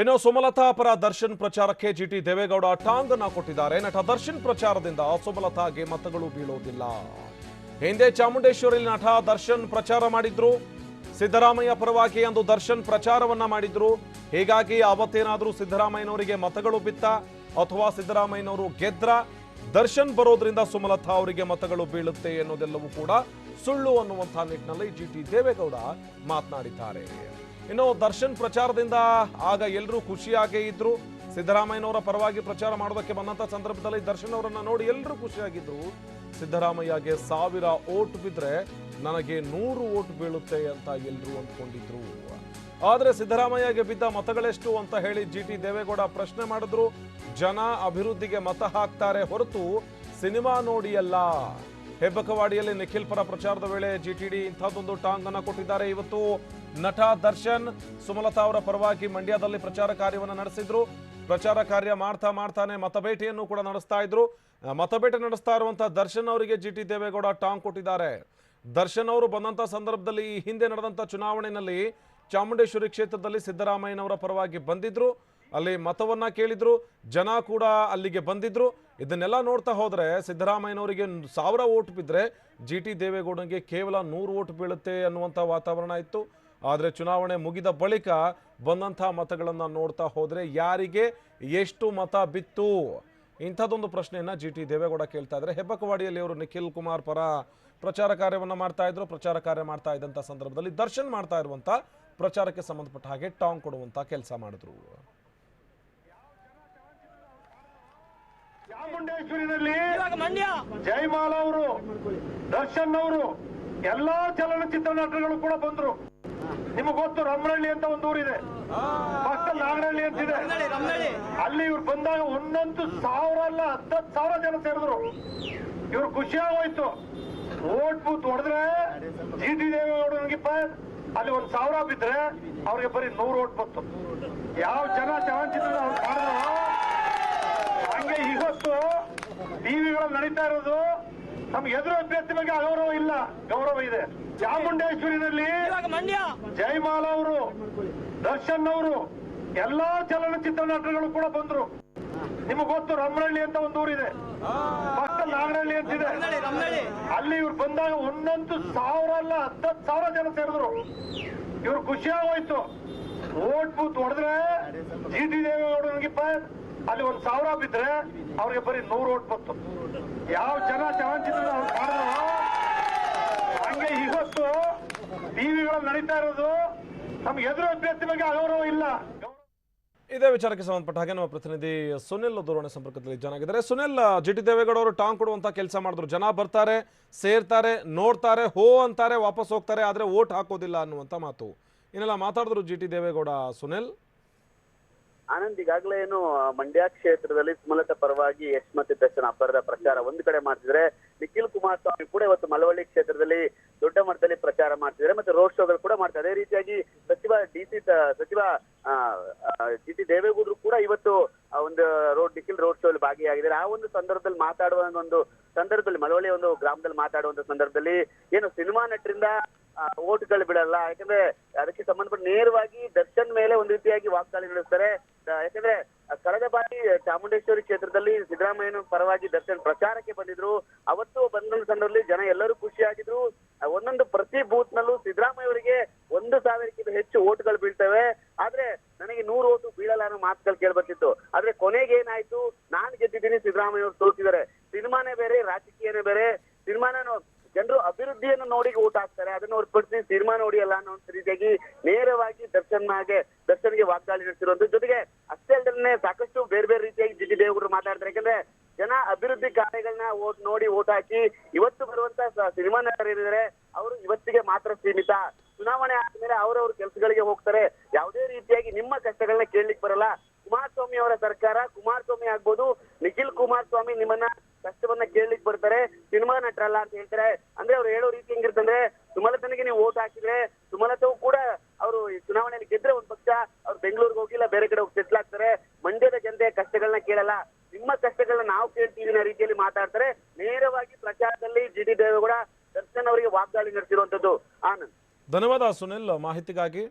ಇನ್ನು ಸುಮಲತಾ ಪರ ದರ್ಶನ್ ಪ್ರಚಾರಕ್ಕೆ ಜಿಟಿ ದೇವೇಗೌಡ ಟಾಂಗ್ ಅನ್ನ ಕೊಟ್ಟಿದ್ದಾರೆ. ನಟ ದರ್ಶನ್ ಪ್ರಚಾರದಿಂದ ಸುಮಲತಾಗೆ ಮತಗಳು ಬೀಳೋದಿಲ್ಲ. ಹಿಂದೆ ಚಾಮುಂಡೇಶ್ವರಿ ನಟ ದರ್ಶನ್ ಪ್ರಚಾರ ಮಾಡಿದ್ರು. ಸಿದ್ದರಾಮಯ್ಯ ಪರವಾಗಿ ಅಂದು ದರ್ಶನ್ ಪ್ರಚಾರವನ್ನ ಮಾಡಿದ್ರು. ಹೀಗಾಗಿ ಅವತ್ತೇನಾದರೂ ಸಿದ್ದರಾಮಯ್ಯನವರಿಗೆ ಮತಗಳು ಬಿತ್ತ ಅಥವಾ ಸಿದ್ದರಾಮಯ್ಯನವರು ಗೆದ್ರ ದರ್ಶನ್ ಬರೋದ್ರಿಂದ ಸುಮಲತಾ ಅವರಿಗೆ ಮತಗಳು ಬೀಳುತ್ತೆ ಎನ್ನುವುದೆಲ್ಲವೂ ಕೂಡ ಸುಳ್ಳು ಅನ್ನುವಂತಹ ನಿಟ್ಟಿನಲ್ಲಿ ಜಿಟಿ ದೇವೇಗೌಡ ಮಾತನಾಡಿದ್ದಾರೆ. ಇನ್ನು ದರ್ಶನ್ ಪ್ರಚಾರದಿಂದ ಆಗ ಎಲ್ಲರೂ ಖುಷಿಯಾಗೇ ಇದ್ರು. ಸಿದ್ದರಾಮಯ್ಯನವರ ಪರವಾಗಿ ಪ್ರಚಾರ ಮಾಡೋದಕ್ಕೆ ಬಂದಂತ ಸಂದರ್ಭದಲ್ಲಿ ದರ್ಶನ್ ಅವರನ್ನ ನೋಡಿ ಎಲ್ಲರೂ ಖುಷಿಯಾಗಿದ್ರು. ಸಿದ್ದರಾಮಯ್ಯಗೆ ಸಾವಿರ ಓಟ್ ಬಿದ್ರೆ ನನಗೆ ನೂರು ಓಟ್ ಬೀಳುತ್ತೆ ಅಂತ ಎಲ್ಲರೂ ಅಂದ್ಕೊಂಡಿದ್ರು. ಆದ್ರೆ ಸಿದ್ದರಾಮಯ್ಯಗೆ ಬಿದ್ದ ಮತಗಳೆಷ್ಟು ಅಂತ ಹೇಳಿ ಜಿ ಟಿ ದೇವೇಗೌಡ ಪ್ರಶ್ನೆ ಮಾಡಿದ್ರು. ಜನ ಅಭಿವೃದ್ಧಿಗೆ ಮತ ಹಾಕ್ತಾರೆ ಹೊರತು ಸಿನಿಮಾ ನೋಡಿ ಅಲ್ಲ ಹೆಬ್ಬಕವಾಡಿಯಲ್ಲಿ ನಿಖಿಲ್ ಪರ ಪ್ರಚಾರದ ವೇಳೆ ಜಿಟಿಡಿ ಇಂಥದ್ದೊಂದು ಟಾಂಗ್ ಅನ್ನ ಕೊಟ್ಟಿದ್ದಾರೆ. ಇವತ್ತು ನಟ ದರ್ಶನ್ ಸುಮಲತಾ ಅವರ ಪರವಾಗಿ ಮಂಡ್ಯದಲ್ಲಿ ಪ್ರಚಾರ ಕಾರ್ಯವನ್ನು ನಡೆಸಿದ್ರು. ಪ್ರಚಾರ ಕಾರ್ಯ ಮಾಡ್ತಾ ಮಾಡ್ತಾನೆ ಮತಬೇಟೆಯನ್ನು ಕೂಡ ನಡೆಸ್ತಾ ಇದ್ರು. ಮತಬೇಟೆ ನಡೆಸ್ತಾ ಇರುವಂತಹ ದರ್ಶನ್ ಅವರಿಗೆ ಜಿ ಟಿ ದೇವೇಗೌಡ ಟಾಂಗ್ ಕೊಟ್ಟಿದ್ದಾರೆ. ದರ್ಶನ್ ಅವರು ಬಂದಂತ ಸಂದರ್ಭದಲ್ಲಿ ಈ ಹಿಂದೆ ನಡೆದಂತ ಚುನಾವಣೆಯಲ್ಲಿ ಚಾಮುಂಡೇಶ್ವರಿ ಕ್ಷೇತ್ರದಲ್ಲಿ ಸಿದ್ದರಾಮಯ್ಯನವರ ಪರವಾಗಿ ಬಂದಿದ್ರು. ಅಲ್ಲಿ ಮತವನ್ನ ಕೇಳಿದ್ರು. ಜನ ಕೂಡ ಅಲ್ಲಿಗೆ ಬಂದಿದ್ರು. ಇದನ್ನೆಲ್ಲ ನೋಡ್ತಾ ಹೋದ್ರೆ ಸಿದ್ದರಾಮಯ್ಯನವರಿಗೆ ಸಾವಿರ ಓಟ್ ಬಿದ್ದರೆ ಜಿ ಟಿ ದೇವೇಗೌಡನಿಗೆ ಕೇವಲ ನೂರು ಓಟ್ ಬೀಳುತ್ತೆ ಅನ್ನುವಂಥ ವಾತಾವರಣ ಇತ್ತು. ಆದರೆ ಚುನಾವಣೆ ಮುಗಿದ ಬಳಿಕ ಬಂದಂಥ ಮತಗಳನ್ನು ನೋಡ್ತಾ ಹೋದರೆ ಯಾರಿಗೆ ಎಷ್ಟು ಮತ ಬಿತ್ತು? ಇಂಥದ್ದೊಂದು ಪ್ರಶ್ನೆಯನ್ನ ಜಿ ಟಿ ದೇವೇಗೌಡ ಕೇಳ್ತಾ ಇದ್ದಾರೆ. ಹೆಬ್ಬಕವಾಡಿಯಲ್ಲಿ ಅವರು ನಿಖಿಲ್ ಕುಮಾರ್ ಪರ ಪ್ರಚಾರ ಕಾರ್ಯವನ್ನು ಮಾಡ್ತಾ ಇದ್ರು. ಪ್ರಚಾರ ಕಾರ್ಯ ಮಾಡ್ತಾ ಇದ್ದಂಥ ಸಂದರ್ಭದಲ್ಲಿ ದರ್ಶನ್ ಮಾಡ್ತಾ ಇರುವಂಥ ಪ್ರಚಾರಕ್ಕೆ ಸಂಬಂಧಪಟ್ಟ ಹಾಗೆ ಟಾಂಗ್ ಕೊಡುವಂಥ ಕೆಲಸ ಮಾಡಿದ್ರು. ಚಾಮುಂಡೇಶ್ವರಿನಲ್ಲಿ ಜಯಮಾಲ ಅವರು ದರ್ಶನ್ ಅವರು ಎಲ್ಲಾ ಚಲನಚಿತ್ರ ನಟರುಗಳು ಕೂಡ ಬಂದ್ರು. ನಿಮಗೆ ಗೊತ್ತು ರಮ್ರಳ್ಳಿ ಅಂತ ಒಂದು ಊರಿದೆ. ಪಕ್ಕದಲ್ಲಿ ನಾಗನಹಳ್ಳಿ ಅಂತಿದೆ. ಅಲ್ಲಿ ಇವ್ರು ಬಂದಾಗ ಒಂದೊಂದು ಸಾವಿರ ಅಲ್ಲ ಹತ್ತತ್ತು ಸಾವಿರ ಜನ ಸೇರಿದ್ರು. ಇವ್ರು ಖುಷಿ ಆಗೋಯ್ತು ಓಟ್ ಬೂತ್ ಹೊಡೆದ್ರೆ ಜಿ ಟಿ ದೇವೇಗೌಡನಿಗೆ ಅಲ್ಲಿ ಒಂದ್ ಸಾವಿರ ಬಿದ್ರೆ ಅವ್ರಿಗೆ ಬರೀ ನೂರು ಓಟ್ ಬಂತು ಯಾವ ಜನ ಚಲನಚಿತ್ರ ಮಾಡಿದ್ರು? ಹಂಗೆ ಇವತ್ತು ಟಿವಿಗಳಲ್ಲಿ ನಡೀತಾ ಇರೋದು ನಮ್ಗೆ ಎದುರು ಅಭ್ಯರ್ಥಿ ಬಗ್ಗೆ ಅಗೌರವ ಇಲ್ಲ. ಗೌರವ ಇದೆ. ಚಾಮುಂಡೇಶ್ವರಿನಲ್ಲಿ ಜಯಮಾಲ ಅವರು ದರ್ಶನ್ ಅವರು ಎಲ್ಲಾ ಚಲನಚಿತ್ರ ನಟರುಗಳು ಕೂಡ ಬಂದ್ರು. ನಿಮಗೆ ಗೊತ್ತು ರಮನಹಳ್ಳಿ ಅಂತ ಒಂದು ಊರಿದೆ. ಪಕ್ಕದಲ್ಲಿ ನಾಗನಹಳ್ಳಿ ಅಂತಿದೆ. ಅಲ್ಲಿ ಇವ್ರು ಬಂದಾಗ ಒಂದಂತೂ ಸಾವಿರ ಅಲ್ಲ ಹತ್ತತ್ತು ಸಾವಿರ ಜನ ಸೇರಿದ್ರು. ಇವ್ರು ಖುಷಿಯಾಗೋಯ್ತು. ಓಟ್ ಬೂತ್ ಹೊಡೆದ್ರೆ ಜಿ ಟಿ ದೇವೇಗೌಡನಿಗೆ ಪ- ಅಲ್ಲಿ ಒಂದ್ ಸಾವಿರ ಬಿದ್ರೆ ಅವ್ರಿಗೆ ಬರೀ ನೂರು ಓಟ್ ಬಂತು ಯಾವ ಜನ ಚಲನಚಿತ್ರ ಹಂಗೆ ಇವತ್ತು ಟಿವಿಗಳಲ್ಲಿ ನಡೀತಾ ಇರೋದು ನಮ್ಗೆ ಎದುರು ಅಭ್ಯರ್ಥಿ ಬಗ್ಗೆ ಅಗೌರವ ಇಲ್ಲ. ಇದೇ ವಿಚಾರಕ್ಕೆ ಸಂಬಂಧಪಟ್ಟ ಹಾಗೆ ನಮ್ಮ ಪ್ರತಿನಿಧಿ ಸುನಿಲ್ ದೂರವಾಣಿ ಸಂಪರ್ಕದಲ್ಲಿ ಜನ ಸುನಿಲ್, ಜಿ ಟಿ ದೇವೇಗೌಡ ಅವರು ಟಾಂಗ್ ಕೊಡುವಂತ ಕೆಲಸ ಮಾಡಿದ್ರು. ಜನ ಬರ್ತಾರೆ, ಸೇರ್ತಾರೆ, ನೋಡ್ತಾರೆ, ಹೋ ಅಂತಾರೆ, ವಾಪಸ್ ಹೋಗ್ತಾರೆ, ಆದ್ರೆ ಓಟ್ ಹಾಕೋದಿಲ್ಲ ಅನ್ನುವಂತ ಮಾತು. ಇನ್ನೆಲ್ಲ ಮಾತಾಡಿದ್ರು ಜಿ ಟಿ ದೇವೇಗೌಡ, ಸುನಿಲ್? ಆನಂದ್, ಈಗಾಗಲೇ ಏನು ಮಂಡ್ಯ ಕ್ಷೇತ್ರದಲ್ಲಿ ಸುಮಲತಾ ಪರವಾಗಿ ಯಶ್ ಮತ್ತು ದರ್ಶನ್ ಅಬ್ಬರದ ಪ್ರಚಾರ ಒಂದು ಕಡೆ ಮಾಡ್ತಿದ್ರೆ, ನಿಖಿಲ್ ಕುಮಾರ್ ಸ್ವಾಮಿ ಕೂಡ ಇವತ್ತು ಮಳವಳ್ಳಿ ಕ್ಷೇತ್ರದಲ್ಲಿ ದೊಡ್ಡ ಮಟ್ಟದಲ್ಲಿ ಪ್ರಚಾರ ಮಾಡ್ತಿದ್ದಾರೆ, ಮತ್ತೆ ರೋಡ್ ಶೋಗಳು ಕೂಡ ಮಾಡ್ತಾರೆ ಅದೇ ರೀತಿಯಾಗಿ ಸಚಿವ ಡಿ ಸಿ ಸಚಿವ ಜಿ ಟಿ ದೇವೇಗೌಡರು ಕೂಡ ಇವತ್ತು ಒಂದು ರೋಡ್, ನಿಖಿಲ್ ರೋಡ್ ಶೋ ಅಲ್ಲಿ ಭಾಗಿಯಾಗಿದ್ದಾರೆ. ಆ ಒಂದು ಸಂದರ್ಭದಲ್ಲಿ ಮಾತಾಡುವ ಒಂದು ಸಂದರ್ಭದಲ್ಲಿ, ಮಳವಳ್ಳಿ ಒಂದು ಗ್ರಾಮದಲ್ಲಿ ಮಾತಾಡುವಂತ ಸಂದರ್ಭದಲ್ಲಿ ಏನು ಸಿನಿಮಾ ನಟರಿಂದ ಓಟ್ಗಳು ಬಿಡಲ್ಲ. ಯಾಕಂದ್ರೆ ಅದಕ್ಕೆ ಸಂಬಂಧಪಟ್ಟ ನೇರವಾಗಿ ದರ್ಶನ್ ಮೇಲೆ ಒಂದು ರೀತಿಯಾಗಿ ವಾಕ್ತಾಳಿ ನಡೆಸ್ತಾರೆ. ಯಾಕಂದ್ರೆ ಕಳೆದ ಬಾರಿ ಚಾಮುಂಡೇಶ್ವರಿ ಕ್ಷೇತ್ರದಲ್ಲಿ ಸಿದ್ದರಾಮಯ್ಯನ ಪರವಾಗಿ ದರ್ಶನ್ ಪ್ರಚಾರಕ್ಕೆ ಬಂದಿದ್ರು. ಅವತ್ತು ಬಂದ ಸಂದರ್ಭದಲ್ಲಿ ಜನ ಎಲ್ಲರೂ ಖುಷಿಯಾಗಿದ್ರು. ಒಂದೊಂದು ಪ್ರತಿ ಬೂತ್ ನಲ್ಲೂ ಸಿದ್ದರಾಮಯ್ಯ ಅವರಿಗೆ ಒಂದು ಸಾವಿರಕ್ಕಿಂತ ಹೆಚ್ಚು ಓಟ್ಗಳು ಬೀಳ್ತವೆ. ಆದ್ರೆ ನನಗೆ ನೂರು ಓಟು ಬೀಳಲ್ಲ ಅನ್ನೋ ಮಾತುಗಳು ಕೇಳ್ಬರ್ತಿತ್ತು. ಆದ್ರೆ ಕೊನೆಗೆ ಏನಾಯ್ತು? ನಾನ್ ಗೆದ್ದಿದ್ದೀನಿ ಸಿದ್ದರಾಮಯ್ಯ ಅವರು ಸೋತಿದ್ದಾರೆ ಅಭಿವೃದ್ಧಿಯನ್ನು ನೋಡಿ ಓಟ್ ಹಾಕ್ತಾರೆ. ಅದನ್ನು ಹೊರತುಪಡಿಸಿ ಸಿನಿಮಾ ನೋಡಿ ಅಲ್ಲ ಅನ್ನೋ ರೀತಿಯಾಗಿ ನೇರವಾಗಿ ದರ್ಶನ್ ಹಾಗೆ ದರ್ಶನ್ಗೆ ವಾಗ್ದಾಳಿ ನಡೆಸಿರುವಂತ ಜೊತೆಗೆ ಅಷ್ಟೇ ಅಲ್ಲದೆ ಸಾಕಷ್ಟು ಬೇರೆ ಬೇರೆ ರೀತಿಯಾಗಿ ಜಿ ಟಿ ದೇವೇಗೌಡರು ಮಾತಾಡ್ತಾರೆ. ಯಾಕಂದ್ರೆ ಜನ ಅಭಿವೃದ್ಧಿ ಕಾರ್ಯಗಳನ್ನ ಓಟ್ ನೋಡಿ ಓಟ್ ಹಾಕಿ ಇವತ್ತು ಬರುವಂತ ಸಿನಿಮಾ ನಟರು ಏನಿದ್ದಾರೆ ಅವರು ಇವತ್ತಿಗೆ ಮಾತ್ರ ಸೀಮಿತ. ಚುನಾವಣೆ ಆದ್ಮೇಲೆ ಅವರವ್ರ ಕೆಲಸಗಳಿಗೆ ಹೋಗ್ತಾರೆ. ಯಾವುದೇ ರೀತಿಯಾಗಿ ನಿಮ್ಮ ಕಷ್ಟಗಳನ್ನ ಕೇಳಲಿಕ್ಕೆ ಬರಲ್ಲ. ಕುಮಾರಸ್ವಾಮಿ ಅವರ ಸರ್ಕಾರ ಕುಮಾರಸ್ವಾಮಿ ಆಗ್ಬೋದು ನಿಖಿಲ್ ಕುಮಾರಸ್ವಾಮಿ ನಿಮ್ಮನ್ನ ಕೇಳಲಿಕ್ಕೆ ಬರ್ತಾರೆ, ಸಿನಿಮಾ ನಟರಲ್ಲ ಅಂತ ಹೇಳ್ತಾರೆ. ಅಂದ್ರೆ ಅವ್ರು ಹೇಳೋ ರೀತಿ ಹೆಂಗಿರ್ತಂದ್ರೆ ಸುಮಲತನಿಗೆ ನೀವು ಓಟ್ ಹಾಕಿದ್ರೆ, ಸುಮಲತವು ಕೂಡ ಅವರು ಚುನಾವಣೆಯಲ್ಲಿ ಗೆದ್ರೆ ಒಂದ್ ಪಕ್ಷ, ಅವ್ರು ಬೆಂಗಳೂರಿಗೆ ಹೋಗಿಲ್ಲ ಬೇರೆ ಕಡೆ ಹೋಗಿ ಸೆಟ್ಲ್ ಆಗ್ತಾರೆ. ಮಂಡ್ಯದ ಜನತೆಯ ಕಷ್ಟಗಳನ್ನ ಕೇಳಲ್ಲ. ನಿಮ್ಮ ಕಷ್ಟಗಳನ್ನ ನಾವು ಕೇಳ್ತೀವಿ ಅನ್ನೋ ರೀತಿಯಲ್ಲಿ ಮಾತಾಡ್ತಾರೆ. ನೇರವಾಗಿ ಪ್ರಚಾರದಲ್ಲಿ ಜಿ ಡಿ ದೇವೇಗೌಡ ದರ್ಶನ್ ಅವರಿಗೆ ವಾಗ್ದಾಳಿ ನಡೆಸಿರುವಂತದ್ದು. ಆನಂದ್. ಧನ್ಯವಾದ ಸುನಿಲ್, ಮಾಹಿತಿಗಾಗಿ.